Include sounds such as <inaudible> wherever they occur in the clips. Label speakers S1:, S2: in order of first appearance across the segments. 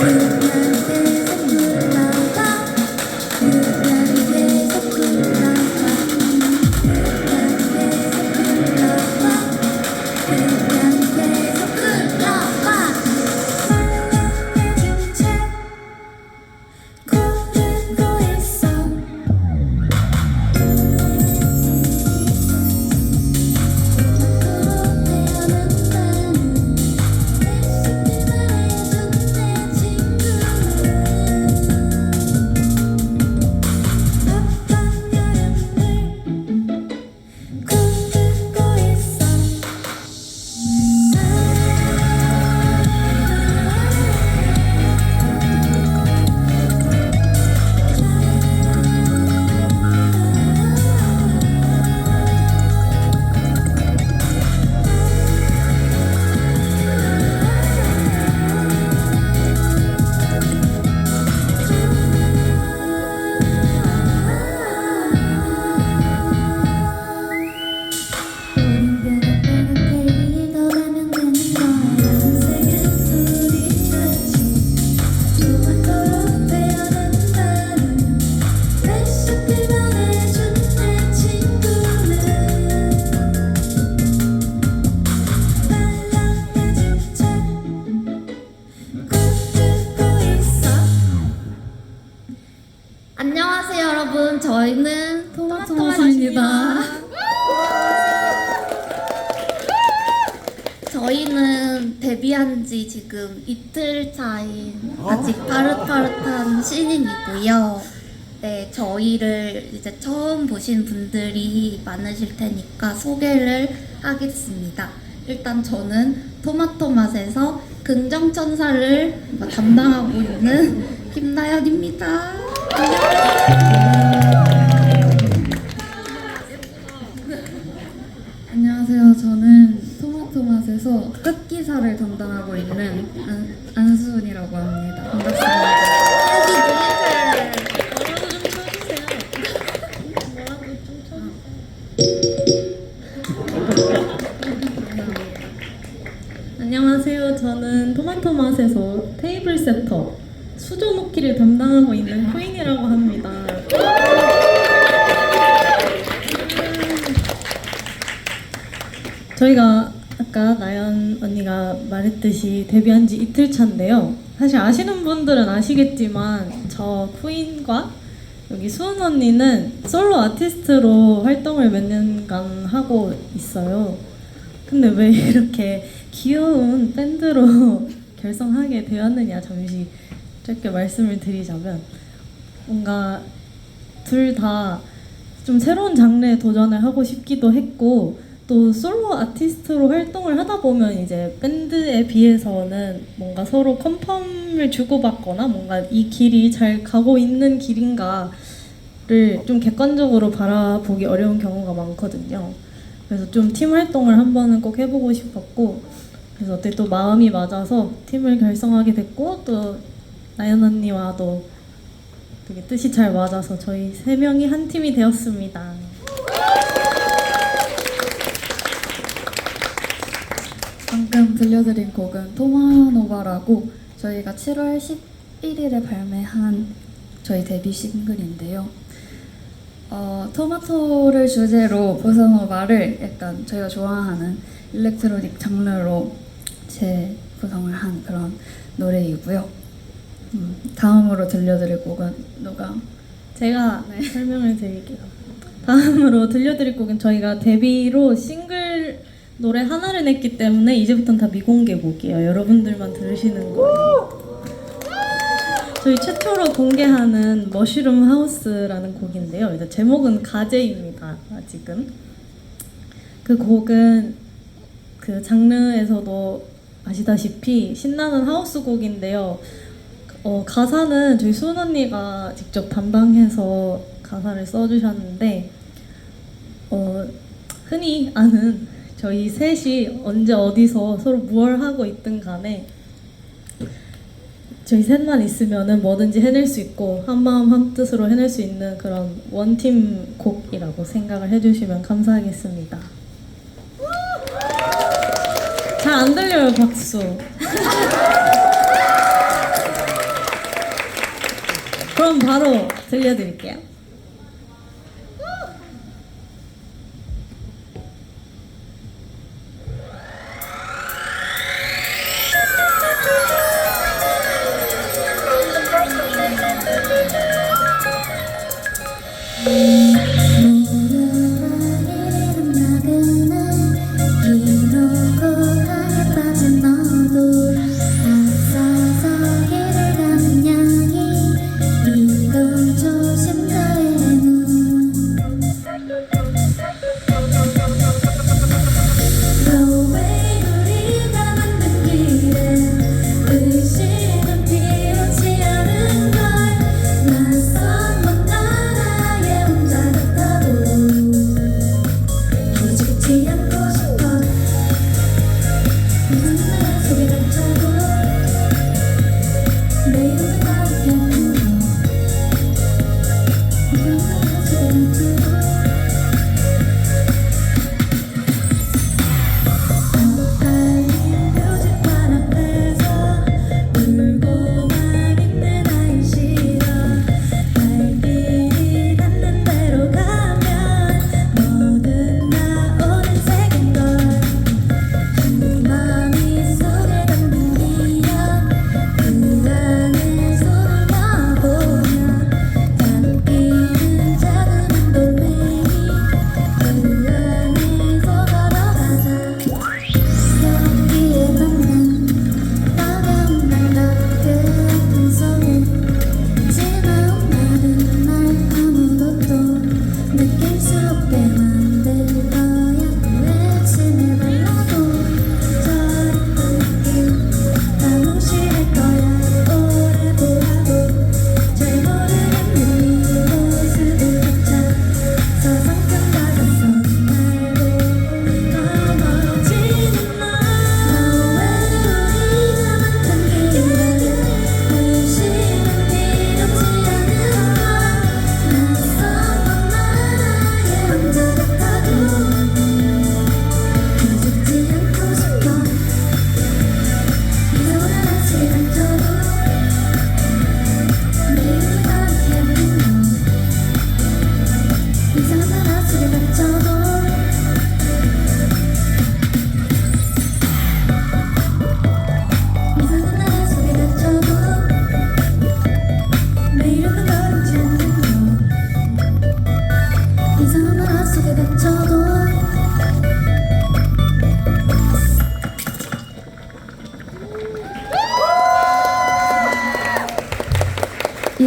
S1: Thank you.
S2: 저희는 데뷔한 지 지금 이틀 차인 아직 파릇파릇한 신인이고요. 네, 저희를 이제 처음 보신 분들이 많으실 테니까 소개를 하겠습니다. 일단 저는 토마토 맛에서 긍정천사를 담당하고 있는 김나연입니다.
S1: 안녕하세요. 저는 토마토 맛에서 끝기사를 담당하고 있는 안, 안수은이라고 합니다. 반갑습니다.
S3: 안녕하세요. 저는 토마토 맛에서 테이블 세터 수저 놓기를 담당하고 있는 코인이라고 합니다. 저희가 아까 나연 언니가 말했듯이 데뷔한 지 이틀 차인데요. 사실 아시는 분들은 아시겠지만 저 쿠인과 여기 수은 언니는 솔로 아티스트로 활동을 몇 년간 하고 있어요. 근데 왜 <laughs> 이렇게 귀여운 밴드로 <laughs> 결성하게 되었느냐 잠시 짧게 말씀을 드리자면 뭔가 둘 다 좀 새로운 장르에 도전을 하고 싶기도 했고 또 솔로 아티스트로 활동을 하다 보면 이제 밴드에 비해서는 뭔가 서로 컨펌을 주고받거나 뭔가 이 길이 잘 가고 있는 길인가를 좀 객관적으로 바라보기 어려운 경우가 많거든요. 그래서 좀 팀 활동을 한 번은 꼭 해보고 싶었고 그래서 어떻게 또 마음이 맞아서 팀을 결성하게 됐고 또 나연 언니와도 되게 뜻이 잘 맞아서 저희 세 명이 한 팀이 되었습니다.
S1: 방금 들려드린 곡은 토마노바라고 저희가 7월 11일에 발매한 저희 데뷔 싱글인데요. 어, 토마토를 주제로 보사노바를 약간 저희가 좋아하는 일렉트로닉 장르로 재구성을 한 그런 노래이고요. 음, 다음으로 들려드릴 곡은 누가
S3: 제가 설명을 드릴게요. 다음으로 들려드릴 곡은 저희가 데뷔로 싱글 노래 하나를 냈기 때문에 이제부터는 다 미공개곡이에요. 여러분들만 들으시는 거예요. 저희 최초로 공개하는 머쉬룸 하우스라는 곡인데요. 이제 제목은 가제입니다. 아직은 그 곡은 그 장르에서도 아시다시피 신나는 하우스 곡인데요. 어, 가사는 저희 수은 언니가 직접 담당해서 가사를 써주셨는데 어, 흔히 아는 저희 셋이 언제 어디서 서로 무얼 하고 있든 간에 저희 셋만 있으면은 뭐든지 해낼 수 있고 한 마음 한 뜻으로 해낼 수 있는 그런 원팀 곡이라고 생각을 해주시면 감사하겠습니다. 잘 안 들려요 박수. 그럼 바로 들려드릴게요.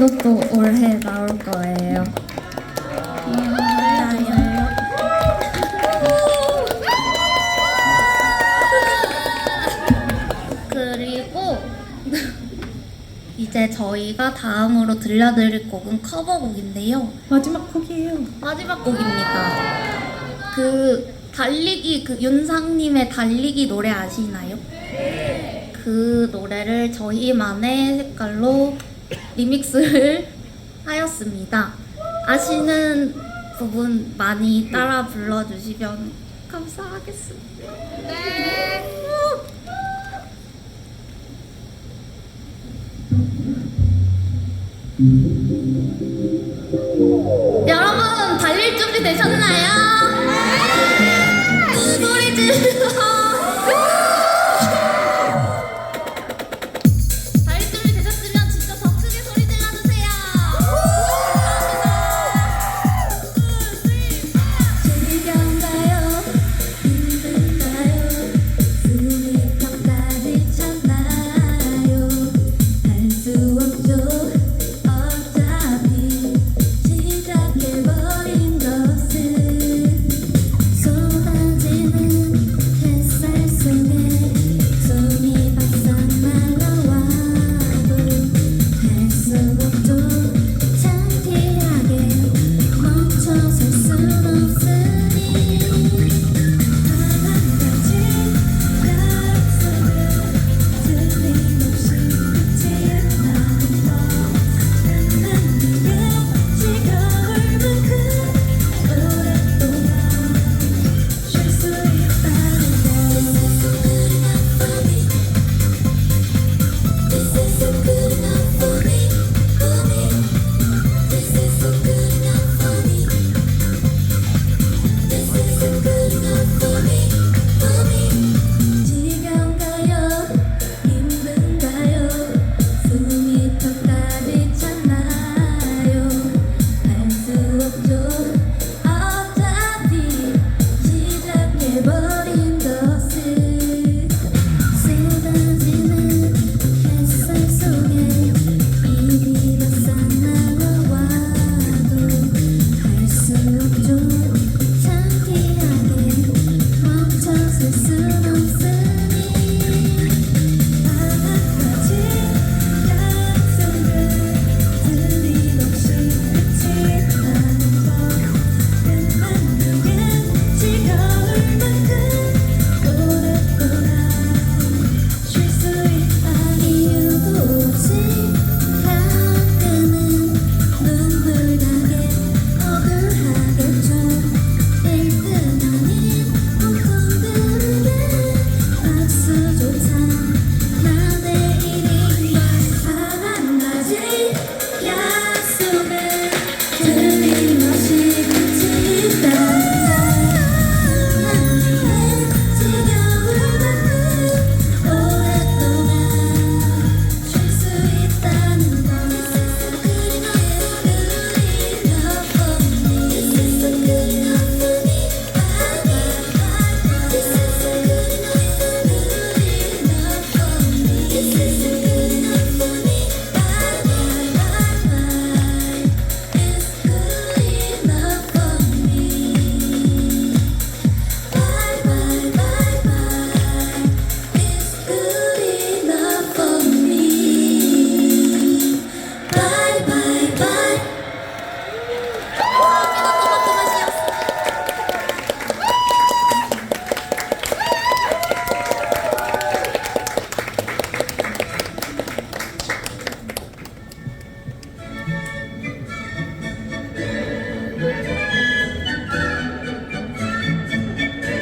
S1: 이것도 올해 나올 거예요.
S2: 그리고 <laughs> 이제 저희가 다음으로 들려드릴 곡은 커버곡인데요.
S3: 마지막 곡이에요.
S2: 마지막 곡입니다. 그 달리기 그 윤상님의 달리기 노래 아시나요? 그 노래를 저희만의 색깔로 리믹스를 하였습니다. 아시는 부분 많이 따라 불러주시면 감사하겠습니다. 네. 여러분 달릴 준비 되셨나요? 네. 소리 질러.